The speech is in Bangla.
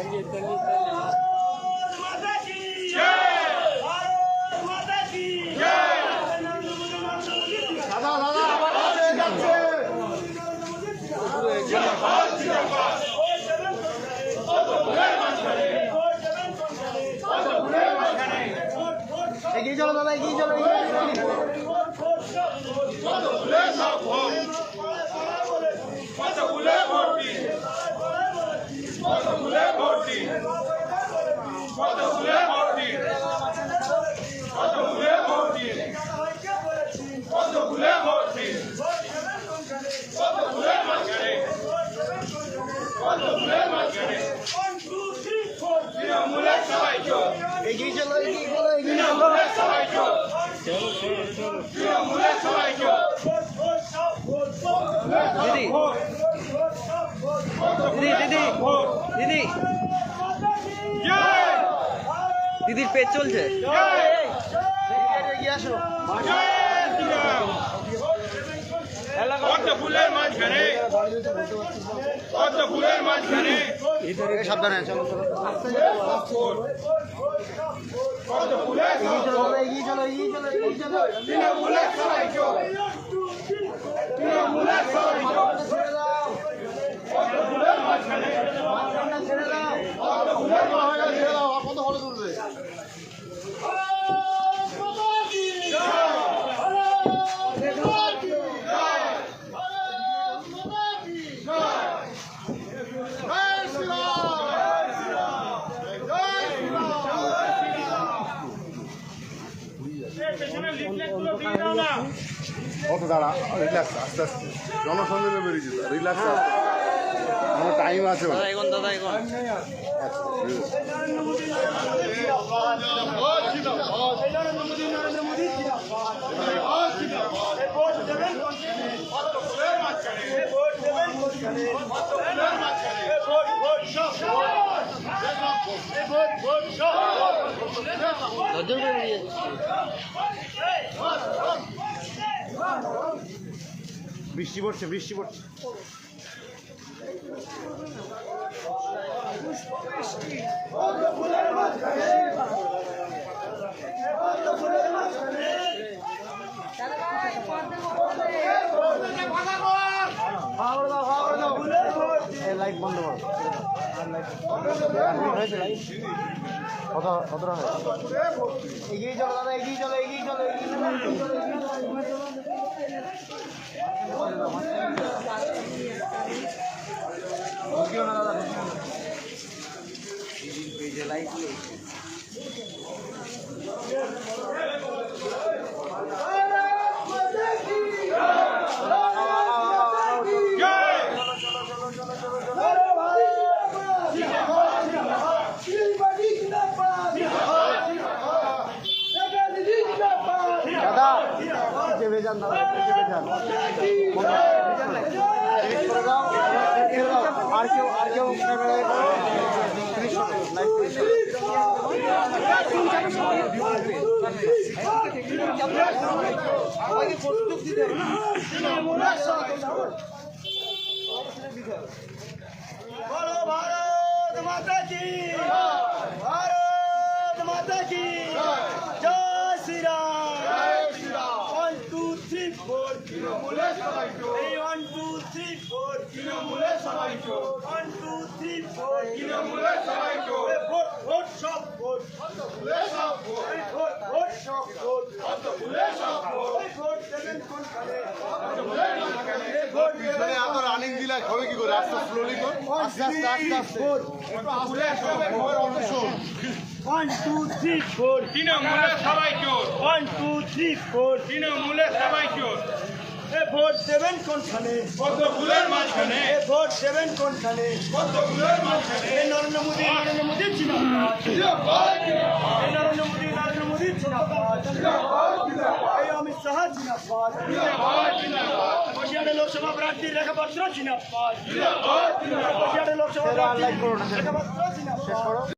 Pergi, 等 দিদি দিদি দিদি। দিদির পেট চলছে? সাবধানে চলো চলো কত ফুলের এগিয়ে চলো দাদা এগিয়ে চলো এগিয়ে চলো এগিয়ে চলো তৃণমূলের সবাই চোর তৃণমূলের সবাই চোর ছেড়ে দাও কত ফুলের মাঝখানে মাঝখানটা ছেড়ে দাও কত ফুলের মাঝখানে ছেড়ে দাও আর কত ফটো তুলবে কত দাঁড়া রিল্যাক্স আস্তে আস্তে। জনসংযোগে বেরিয়েছে রিল্যাক্স আমার টাইম আছে এগোন দাদা করে বেরিয়ে বৃষ্টি পড়ছে বৃষ্টি পড়ছে। লাইট বন্ধ করো। কত হয় এগিয়ে চলো দাদা এগিয়ে চলো এগিয়ে চলো এগিয়ে চলো দাদা ঢুকিও না এই যে লাইট আর ভারত মাতা কি ভারত মাতা ফোর তৃণমূলের সবাই ওয়ান টু থ্রি ফোর তৃণমূলের সবাই চোর ওয়ান টু থ্রি ফোর তৃণমূলের সবাই চোর ভোট ভোট সব ভোট ফুলের সব ভোট ভোট ভোট সব ভোট ফুলের সব ভোট ভোট দেবেন কোনখানে ভোট পিছনে এত রানিং দিলে হবে কি করে? আস্তে স্লোলি কর? আস্তে আস্তে আস্তে আস্তে। ফুলের সব vote one two three four তৃণমূলের সবাই চোর ওয়ান টু থ্রি ফোর তৃণমূলের সবাই চোর এ ভোট দেবেন কোনখানে? কত ফুলের মাঝখানে। এ ভোট দেবেন কোনখানে? কত ফুলের মাঝখানে নরেন্দ্র মোদী নরেন্দ্র মোদী জিন্দাবাদ। এই নরেন্দ্র মোদী নরেন্দ্র মোদী জিন্দাবাদ। এই অমিত শাহ জিন্দাবাদ। বসিয়াটে লোকসভা প্রার্থী জিন্দাবাদ। লোকসভা প্রার্থী জিন্দাবাদ।